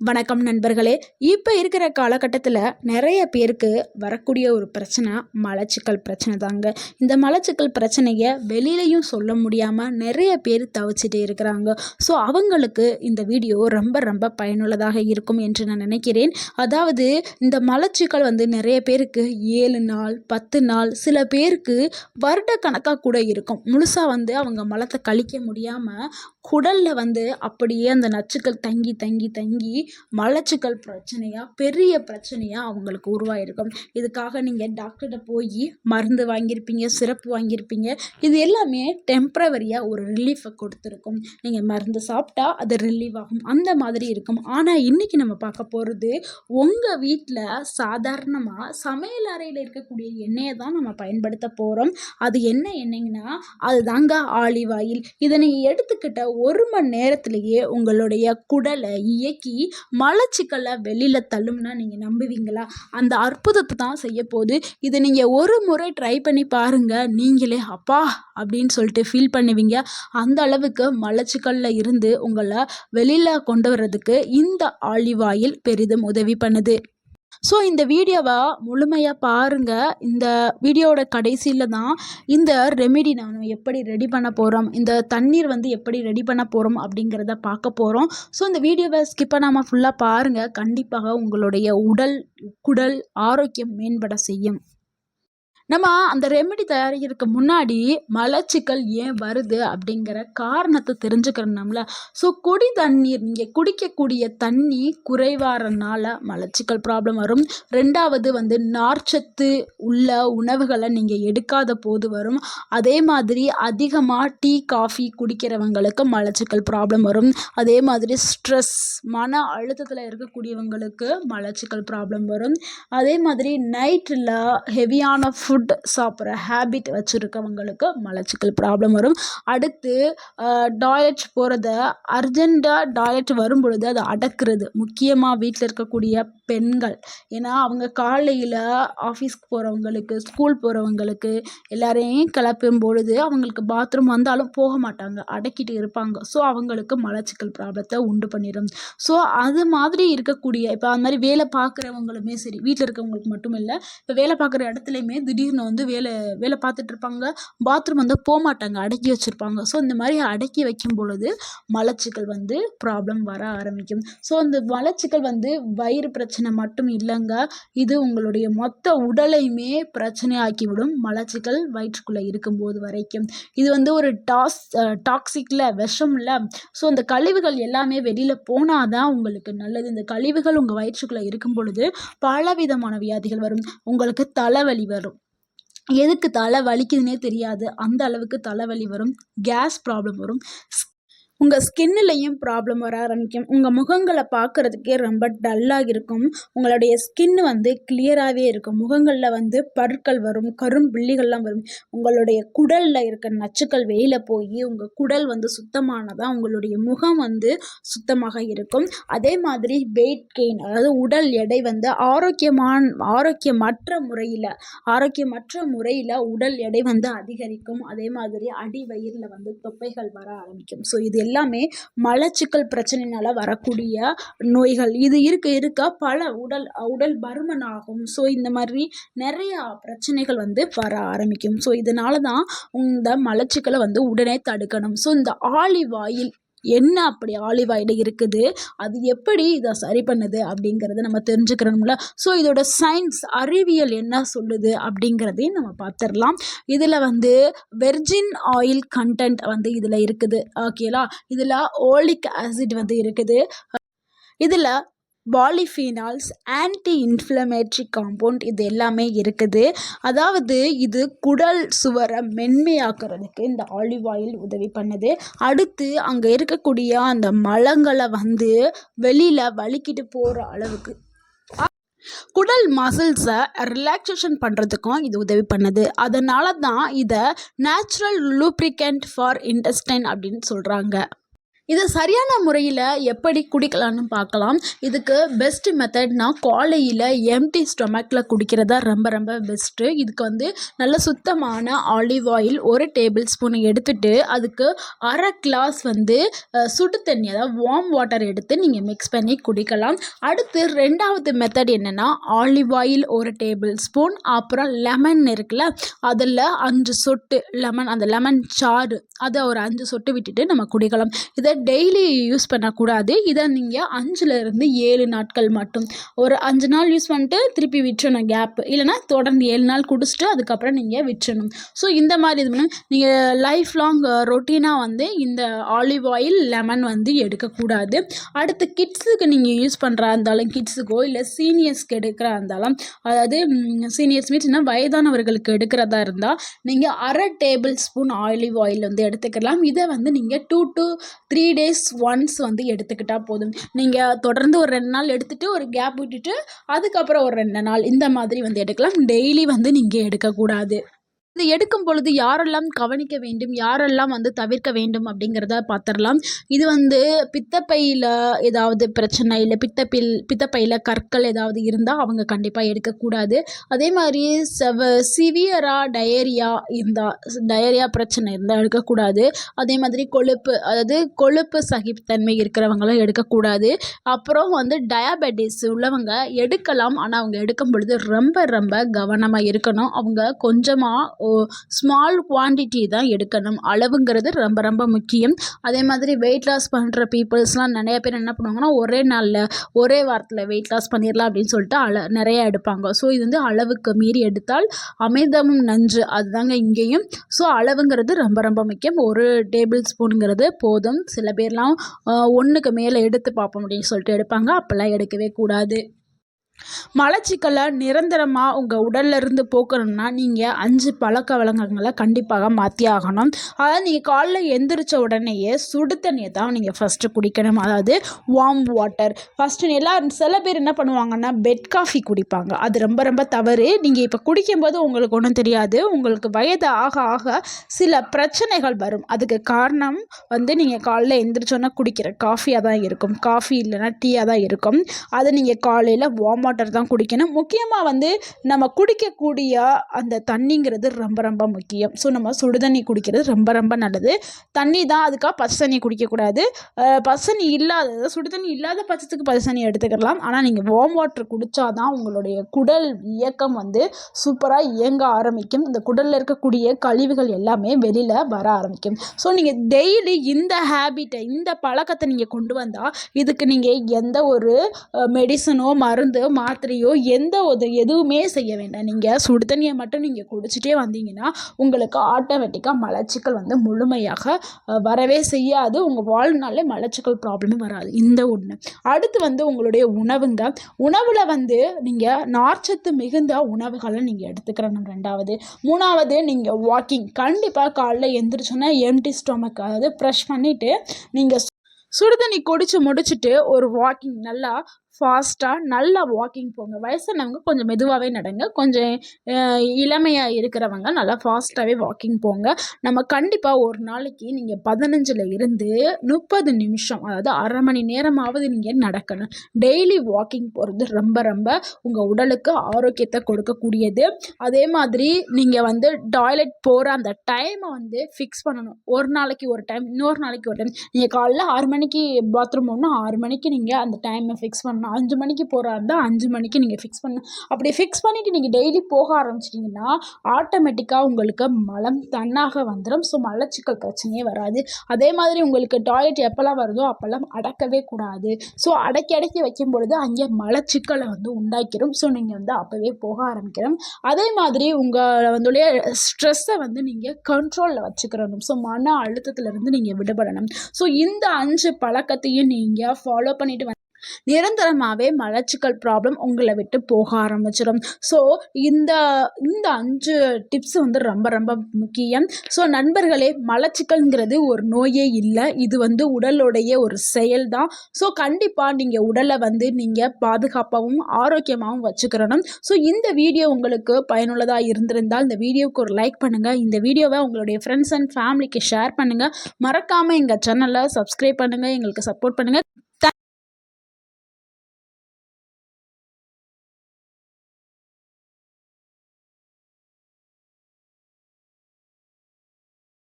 வணக்கம் நண்பர்களே. இப்போ இருக்கிற காலகட்டத்தில் நிறைய பேருக்கு வரக்கூடிய ஒரு பிரச்சனை மலச்சிக்கல் பிரச்சனை தாங்க. இந்த மலச்சிக்கல் பிரச்சனையை வெளியிலையும் சொல்ல முடியாமல் நிறைய பேர் தவிச்சிட்டு இருக்கிறாங்க. ஸோ அவங்களுக்கு இந்த வீடியோ ரொம்ப ரொம்ப பயனுள்ளதாக இருக்கும் என்று நான் நினைக்கிறேன். அதாவது இந்த மலச்சிக்கல் வந்து நிறைய பேருக்கு ஏழு நாள் பத்து நாள் சில பேருக்கு வருட கணக்காக கூட இருக்கும். முழுசாக வந்து அவங்க மலத்தை கழிக்க முடியாமல் குடலில் வந்து அப்படியே அந்த நச்சுக்கள் தங்கி தங்கி தங்கி மலச்சிக்கல் பிரச்சனையாக பெரிய பிரச்சனையாக அவங்களுக்கு உருவாயிருக்கும். இதுக்காக நீங்கள் டாக்டர்கிட்ட போய் மருந்து வாங்கியிருப்பீங்க சிரப்பு வாங்கியிருப்பீங்க. இது எல்லாமே டெம்ப்ரவரியாக ஒரு ரிலீஃபை கொடுத்துருக்கும். நீங்கள் மருந்து சாப்பிட்டா அது ரிலீவ் ஆகும். அந்த மாதிரி இருக்கும். ஆனால் இன்றைக்கி நம்ம பார்க்க போகிறது உங்கள் வீட்டில் சாதாரணமாக சமையல் அறையில் இருக்கக்கூடிய எண்ணெயை தான் நம்ம பயன்படுத்த போகிறோம் அது என்ன எண்ணெய்னா அது தாங்க ஆலிவ் ஆயில். இதை நீங்கள் எடுத்துக்கிட்ட ஒரு மணி நேரத்திலேயே உங்களுடைய குடலை இயக்கி மலச்சிக்கலை வெளியில் தள்ளும்னா நீங்கள் நம்புவீங்களா? அந்த அற்புதத்தை தான் செய்ய போகுது. இதை நீங்கள் ஒரு முறை ட்ரை பண்ணி பாருங்கள் நீங்களே அப்பா! அப்படின்னு சொல்லிட்டு ஃபீல் பண்ணுவீங்க. அந்த அளவுக்கு மலச்சிக்கல்ல இருந்து உங்களை வெளியில் கொண்டு வர்றதுக்கு இந்த ஆலிவ் ஆயில் பெரிதும் உதவி பண்ணுது. ஸோ இந்த வீடியோவை முழுமையாக பாருங்கள் இந்த வீடியோவோட கடைசியில் தான் இந்த ரெமெடி நம்ம எப்படி ரெடி பண்ண போகிறோம் இந்த தண்ணீர் வந்து எப்படி ரெடி பண்ண போகிறோம் அப்படிங்கிறத பார்க்க போகிறோம் ஸோ இந்த வீடியோவை ஸ்கிப் பண்ணாமல் ஃபுல்லாக பாருங்கள் கண்டிப்பாக உங்களுடைய உடல் குடல் ஆரோக்கியம் மேம்பட செய்யும். நம்ம அந்த ரெமெடி தயாரிக்கிறதுக்கு முன்னாடி மலச்சிக்கல் ஏன் வருது அப்படிங்கிற காரணத்தை தெரிஞ்சுக்கிறோம்ல ஸோ குடி தண்ணீர் நீங்கள் குடிக்கக்கூடிய தண்ணி குறைவாறனால மலச்சிக்கல் ப்ராப்ளம் வரும். ரெண்டாவது வந்து நார்ச்சத்து உள்ள உணவுகளை நீங்கள் எடுக்காத போது வரும். அதே மாதிரி அதிகமாக டீ காஃபி குடிக்கிறவங்களுக்கு மலச்சிக்கல் ப்ராப்ளம் வரும். அதே மாதிரி ஸ்ட்ரெஸ் மன அழுத்தத்தில் இருக்கக்கூடியவங்களுக்கு மலச்சிக்கல் ப்ராப்ளம் வரும். அதே மாதிரி நைட்டில் ஹெவியான ஃபுட் ஃபுட் சாப்பிட்ற ஹேபிட் வச்சுருக்கவங்களுக்கு மலச்சிக்கல் ப்ராப்ளம் வரும். அடுத்து டாய்லெட் போகிறத அர்ஜெண்ட்டாக டாய்லெட் வரும் பொழுது அதை அடக்கிறது. முக்கியமாக வீட்டில் இருக்கக்கூடிய பெண்கள். ஏன்னா அவங்க காலையில் ஆஃபீஸ்க்கு போகிறவங்களுக்கு ஸ்கூல் போகிறவங்களுக்கு எல்லாரையும் கிளப்பும் பொழுது அவங்களுக்கு பாத்ரூம் வந்தாலும் போக மாட்டாங்க. அடக்கிட்டு இருப்பாங்க. ஸோ அவங்களுக்கு மலச்சிக்கல் ப்ராப்ளத்தை உண்டு பண்ணிடும் ஸோ அது மாதிரி இருக்கக்கூடிய இப்போ அந்த மாதிரி வேலை பார்க்குறவங்களுமே சரி வீட்டில் இருக்கவங்களுக்கு மட்டும் இல்லை இப்போ வேலை பார்க்குற இடத்துலையுமே திடீர்னு வந்து வேலை வேலை பார்த்துட்டு இருப்பாங்க. பாத்ரூம் வந்து போக மாட்டாங்க. அடக்கி வச்சுருப்பாங்க. ஸோ இந்த மாதிரி அடக்கி வைக்கும் பொழுது மலச்சிக்கல் வந்து ப்ராப்ளம் வர ஆரம்பிக்கும். ஸோ அந்த மலச்சிக்கல் வந்து வயிறு பிரச்சனை மட்டும் இல்லைங்க. இது உங்களுடைய மொத்த உடலையுமே பிரச்சனையாக்கிவிடும். மலச்சிக்கல் வயிற்றுக்குள்ளே இருக்கும்போது வரைக்கும். இது வந்து ஒரு டாஸ் டாக்ஸிக்கில் விஷம்ல ஸோ அந்த கழிவுகள் எல்லாமே வெளியில் போனால் தான் உங்களுக்கு நல்லது. இந்த கழிவுகள் உங்கள் வயிற்றுக்குள்ளே இருக்கும் பொழுது பலவிதமான வியாதிகள் வரும். உங்களுக்கு தலைவலி வரும். எதுக்கு தலை வலிக்குதுன்னே தெரியாது. அந்த அளவுக்கு தலைவலி வரும். கேஸ் ப்ராப்ளம் வரும். உங்கள் ஸ்கின்னுலையும் ப்ராப்ளம் வர ஆரம்பிக்கும். உங்கள் முகங்களை பார்க்குறதுக்கே ரொம்ப டல்லாக இருக்கும். உங்களுடைய ஸ்கின் வந்து கிளியராகவே இருக்கும். முகங்களில் வந்து பற்கள் வரும் கரும்பிள்ளிகள்லாம் வரும். உங்களுடைய குடலில் இருக்க நச்சுக்கள் வெளியில் போய் உங்கள் குடல் வந்து சுத்தமானதாக உங்களுடைய முகம் வந்து சுத்தமாக இருக்கும். அதே மாதிரி வெயிட் கெயின் அதாவது உடல் எடை வந்து ஆரோக்கியமான ஆரோக்கியமற்ற முறையில் ஆரோக்கியமற்ற முறையில் உடல் எடை வந்து அதிகரிக்கும். அதே மாதிரி அடி வயிறில் வந்து தொப்பைகள் வர ஆரம்பிக்கும். ஸோ இது எல்லாமே மலச்சிக்கல் பிரச்சனைனால வரக்கூடிய நோய்கள். இது இருக்க இருக்க பல உடல் உடல் பருமன் ஆகும் ஸோ இந்த மாதிரி நிறையா பிரச்சனைகள் வந்து வர ஆரம்பிக்கும். ஸோ இதனால தான் இந்த மலச்சிக்கலை வந்து உடனே தடுக்கணும். ஸோ இந்த ஆலிவ் ஆயில் என்ன அப்படி ஆலிவ் ஆயில் இருக்குது? அது எப்படி இதை சரி பண்ணுது அப்படிங்கிறத நம்ம தெரிஞ்சுக்கிறோம்ல. ஸோ இதோட சயின்ஸ் அறிவியல் என்ன சொல்லுது அப்படிங்கிறதையும் நம்ம பார்த்துடலாம் இதில் வந்து வெர்ஜின் ஆயில் கண்டென்ட் வந்து இதில் இருக்குது. ஓகேலா இதில் ஓலிக் ஆசிட் வந்து இருக்குது. இதில் பாலிஃபீனால்ஸ் ஆன்டி இன்ஃப்ளமேட்ரி காம்பவுண்ட் இது எல்லாமே இருக்குது. அதாவது இது குடல் சுவரை மென்மையாக்குறதுக்கு இந்த ஆலிவ் ஆயில் உதவி பண்ணுது. அடுத்து அங்கே இருக்கக்கூடிய அந்த மலங்களை வந்து வெளியில் வலிக்கிட்டு போகிற அளவுக்கு குடல் மசில்ஸை ரிலாக்ஸேஷன் பண்ணுறதுக்கும் இது உதவி பண்ணுது. அதனால தான் இதை நேச்சுரல் லூப்ரிகண்ட் ஃபார் இன்டெஸ்டைன் அப்படின்னு சொல்கிறாங்க இதை சரியான முறையில் எப்படி குடிக்கலாம்னு பார்க்கலாம். இதுக்கு பெஸ்ட் மெத்தட்னா காலையில் எம்டி ஸ்டொமக்கில் குடிக்கிறதா ரொம்ப ரொம்ப பெஸ்ட்டு இதுக்கு வந்து நல்ல சுத்தமான ஆலிவ் ஆயில் ஒரு டேபிள் ஸ்பூன் எடுத்துட்டு அதுக்கு அரை கிளாஸ் வந்து சுடு தண்ணி அதாவது வார்ம் வாட்டர் எடுத்து நீங்கள் மிக்ஸ் பண்ணி குடிக்கலாம். அடுத்து ரெண்டாவது மெத்தட் என்னென்னா ஆலிவ் ஆயில் ஒரு டேபிள் ஸ்பூன் அப்புறம் லெமன் இருக்குல்ல அதில் அஞ்சு சொட்டு லெமன் அந்த லெமன் சாறு அதை ஒரு அஞ்சு சொட்டு விட்டுட்டு நம்ம குடிக்கலாம். இதை டெய்லி யூஸ் பண்ணக்கூடாது. இதை நீங்கள் அஞ்சுலேருந்து ஏழு நாட்கள் மட்டும். ஒரு அஞ்சு நாள் யூஸ் பண்ணிட்டு திருப்பி விற்றணும் கேப் இல்லைனா தொடர்ந்து ஏழு நாள் குடிச்சிட்டு அதுக்கப்புறம் நீங்கள் விற்றணும் ஸோ இந்த மாதிரி இது பண்ணி நீங்கள் லைஃப் லாங் ரொட்டீனாக வந்து இந்த ஆலிவ் ஆயில் லெமன் வந்து எடுக்கக்கூடாது. அடுத்து கிட்ஸுக்கு நீங்கள் யூஸ் பண்ணுறா இருந்தாலும் கிட்ஸுக்கோ இல்லை சீனியர்ஸ்க்கு எடுக்கிறா இருந்தாலும் அதாவது சீனியர்ஸ் மீன்ஸ் வயதானவர்களுக்கு எடுக்கிறதா இருந்தால் நீங்கள் அரை டேபிள் ஸ்பூன் ஆலிவ் ஆயில் வந்து எடுத்துக்கலாம். இதை வந்து நீங்கள் two to three three days once வந்து எடுத்துக்கிட்டால் போதும். நீங்கள் தொடர்ந்து ஒரு ரெண்டு நாள் எடுத்துகிட்டு ஒரு கேப் விட்டுட்டு அதுக்கப்புறம் ஒரு ரெண்டு நாள் இந்த மாதிரி வந்து எடுக்கலாம். டெய்லி வந்து நீங்கள் எடுக்கக்கூடாது. இது எடுக்கும் பொழுது யாரெல்லாம் கவனிக்க வேண்டும் யாரெல்லாம் வந்து தவிர்க்க வேண்டும் அப்படிங்கிறத பார்த்துடலாம் இது வந்து பித்தப்பையில் ஏதாவது பிரச்சனை இல்லை பித்தப்பில் பித்தப்பையில் கற்கள் ஏதாவது இருந்தால் அவங்க கண்டிப்பாக எடுக்கக்கூடாது. அதே மாதிரி செவ சிவியராக டயரியா இருந்தால் டயரியா பிரச்சனை இருந்தால் எடுக்கக்கூடாது. அதே மாதிரி கொழுப்பு அதாவது கொழுப்பு சகிப்புத்தன்மை இருக்கிறவங்களும் எடுக்கக்கூடாது. அப்புறம் வந்து டயாபெட்டிஸ் உள்ளவங்க எடுக்கலாம் ஆனால் அவங்க எடுக்கும் பொழுது ரொம்ப ரொம்ப கவனமாக இருக்கணும். அவங்க கொஞ்சமாக ஸ்மால் குவான்டிட்டி தான் எடுக்கணும். அளவுங்கிறது ரொம்ப ரொம்ப முக்கியம். அதே மாதிரி வெயிட் லாஸ் பண்ணுற பீப்புள்ஸ்லாம் நிறைய பேர் என்ன பண்ணுவாங்கன்னா ஒரே நாளில் ஒரே வாரத்தில் வெயிட் லாஸ் பண்ணிடலாம் அப்படின்னு சொல்லிட்டு அள நிறைய எடுப்பாங்க. ஸோ இது வந்து அளவுக்கு மீறி எடுத்தால் அமிர்தமும் நஞ்சு அதுதாங்க இங்கேயும். ஸோ அளவுங்கிறது ரொம்ப ரொம்ப முக்கியம். ஒரு டேபிள் ஸ்பூனுங்கிறது போதும். சில பேர்லாம் ஒன்றுக்கு மேலே எடுத்து பார்ப்போம் அப்படின்னு சொல்லிட்டு எடுப்பாங்க. அப்போல்லாம் எடுக்கவே கூடாது. மலச்சிக்கலை நிரந்தரமாக உங்கள் உடல்ல இருந்து போக்கணும்னா நீங்கள் அஞ்சு பழக்க வழக்கங்களை கண்டிப்பாக மாற்றி ஆகணும். அதாவது நீங்கள் காலைல எந்திரிச்ச உடனேயே சுடு தண்ணியை தான் நீங்கள் ஃபஸ்ட்டு குடிக்கணும். அதாவது வார்ம் வாட்டர் ஃபஸ்ட்டு எல்லா சில பேர் என்ன பண்ணுவாங்கன்னா பெட் காஃபி குடிப்பாங்க. அது ரொம்ப ரொம்ப தவறு. நீங்கள் இப்போ குடிக்கும்போது உங்களுக்கு ஒன்றும் தெரியாது. உங்களுக்கு வயது ஆக ஆக சில பிரச்சனைகள் வரும். அதுக்கு காரணம் வந்து நீங்கள் காலைல எந்திரிச்சோன்னா குடிக்கிற காஃபியாக தான் இருக்கும். காஃபி இல்லைன்னா டீயாக தான் இருக்கும். அதை நீங்கள் காலையில் வார்ம் வாட்டர் தான் குடிக்கணும். முக்கியமாக வந்து நம்ம குடிக்கக்கூடிய அந்த தண்ணிங்கிறது ரொம்ப ரொம்ப முக்கியம். ஸோ நம்ம சுடு தண்ணி குடிக்கிறது ரொம்ப ரொம்ப நல்லது. தண்ணி தான் அதுக்காக பச்சை தண்ணி குடிக்கக்கூடாது. அஹ் பச்சை தண்ணி இல்லாத சுடு தண்ணி இல்லாத பட்சத்துக்கு பச்சை தண்ணி எடுத்துக்கலாம். ஆனால் நீங்கள் வார்ம் வாட்டர் குடித்தா தான் உங்களுடைய குடல் இயக்கம் வந்து சூப்பராக இயங்க ஆரம்பிக்கும். இந்த குடலில் இருக்கக்கூடிய கழிவுகள் எல்லாமே வெளியில் வர ஆரம்பிக்கும். ஸோ நீங்கள் டெய்லி இந்த ஹேபிட்டை இந்த பழக்கத்தை நீங்கள் கொண்டு வந்தால் இதுக்கு நீங்கள் எந்த ஒரு மெடிசனோ மருந்தோ மாத்திரையோ எந்த ஒரு எதுவுமே செய்ய வேண்டாம். நீங்கள் சுடு தண்ணியை மட்டும் நீங்கள் குடிச்சிட்டே வந்தீங்கன்னா உங்களுக்கு ஆட்டோமேட்டிக்காக மலச்சிக்கல் வந்து முழுமையாக வரவே செய்யாது. உங்கள் வாழ்நாளே மலச்சிக்கல் ப்ராப்ளமே வராது. இந்த ஒன்று அடுத்து வந்து உங்களுடைய உணவுங்க. உணவில் வந்து நீங்கள் நார்ச்சத்து மிகுந்த உணவுகளை நீங்கள் எடுத்துக்கிறணும். ரெண்டாவது. மூணாவது நீங்கள் வாக்கிங் கண்டிப்பாக காலைல எந்திரிச்சோன்னா எம்டி ஸ்டொமக் அதாவது ப்ரெஷ் பண்ணிவிட்டு நீங்கள் சுடுதண்ணி குடிச்சு முடிச்சுட்டு ஒரு வாக்கிங் நல்லா ஃபாஸ்ட்டாக நல்லா வாக்கிங் போங்க. வயசானவங்க கொஞ்சம் மெதுவாகவே நடங்க. கொஞ்சம் இளமையாக இருக்கிறவங்க நல்லா ஃபாஸ்ட்டாகவே வாக்கிங் போங்க. நம்ம கண்டிப்பாக ஒரு நாளைக்கு நீங்கள் பதினஞ்சில் இருந்து முப்பது நிமிஷம் அதாவது அரை மணி நேரமாவது நீங்கள் நடக்கணும். டெய்லி வாக்கிங் போகிறது ரொம்ப ரொம்ப உங்கள் உடலுக்கு ஆரோக்கியத்தை கொடுக்கக்கூடியது. அதே மாதிரி நீங்கள் வந்து டாய்லெட் போகிற அந்த டைமை வந்து ஃபிக்ஸ் பண்ணணும். ஒரு நாளைக்கு ஒரு டைம் இன்னொரு நாளைக்கு ஒரு டைம் நீங்கள் காலைல ஆறு மணிக்கு பாத்ரூம் போகணும் ஆறு மணிக்கு நீங்கள் அந்த டைமை ஃபிக்ஸ் பண்ணணும். அஞ்சு மணிக்கு போகிறா இருந்தால் அஞ்சு மணிக்கு நீங்கள் ஃபிக்ஸ் பண்ண. அப்படி ஃபிக்ஸ் பண்ணிவிட்டு நீங்கள் டெய்லி போக ஆரம்பிச்சிட்டிங்கன்னா ஆட்டோமேட்டிக்காக உங்களுக்கு மலம் தன்னாக வந்துடும் ஸோ மலச்சிக்கல் பிரச்சனையே வராது. அதே மாதிரி உங்களுக்கு டாய்லெட் எப்போல்லாம் வருதோ அப்போல்லாம் அடக்கவே கூடாது. ஸோ அடக்கி அடக்கி வைக்கும் பொழுது அங்கே மலச்சிக்கலை வந்து உண்டாக்கிடும் ஸோ நீங்கள் வந்து அப்போவே போக ஆரம்பிக்கிறோம் அதே மாதிரி உங்கள் வந்துடைய ஸ்ட்ரெஸ்ஸை வந்து நீங்கள் கண்ட்ரோலில் வச்சுக்கிறணும். ஸோ மன அழுத்தத்துலேருந்து நீங்கள் விடுபடணும். ஸோ இந்த அஞ்சு பழக்கத்தையும் நீங்கள் ஃபாலோ பண்ணிட்டு நிரந்தரமாகவே மலச்சிக்கல் ப்ராப்ளம் உங்களை விட்டு போக ஆரம்பிச்சிடும். ஸோ இந்த இந்த அஞ்சு டிப்ஸ் வந்து ரொம்ப ரொம்ப முக்கியம். ஸோ நண்பர்களே மலச்சிக்கல்ங்கிறது ஒரு நோயே இல்லை. இது வந்து உடலுடைய ஒரு செயல் தான் ஸோ கண்டிப்பாக நீங்கள் உடலை வந்து நீங்கள் பாதுகாப்பாகவும் ஆரோக்கியமாகவும் வச்சுக்கிறணும் ஸோ இந்த வீடியோ உங்களுக்கு பயனுள்ளதாக இருந்திருந்தால் இந்த வீடியோவுக்கு ஒரு லைக் பண்ணுங்கள் இந்த வீடியோவை உங்களுடைய ஃப்ரெண்ட்ஸ் அண்ட் ஃபேமிலிக்கு ஷேர் பண்ணுங்கள் மறக்காமல் எங்கள் சேனலை சப்ஸ்கிரைப் பண்ணுங்கள் எங்களுக்கு சப்போர்ட் பண்ணுங்கள்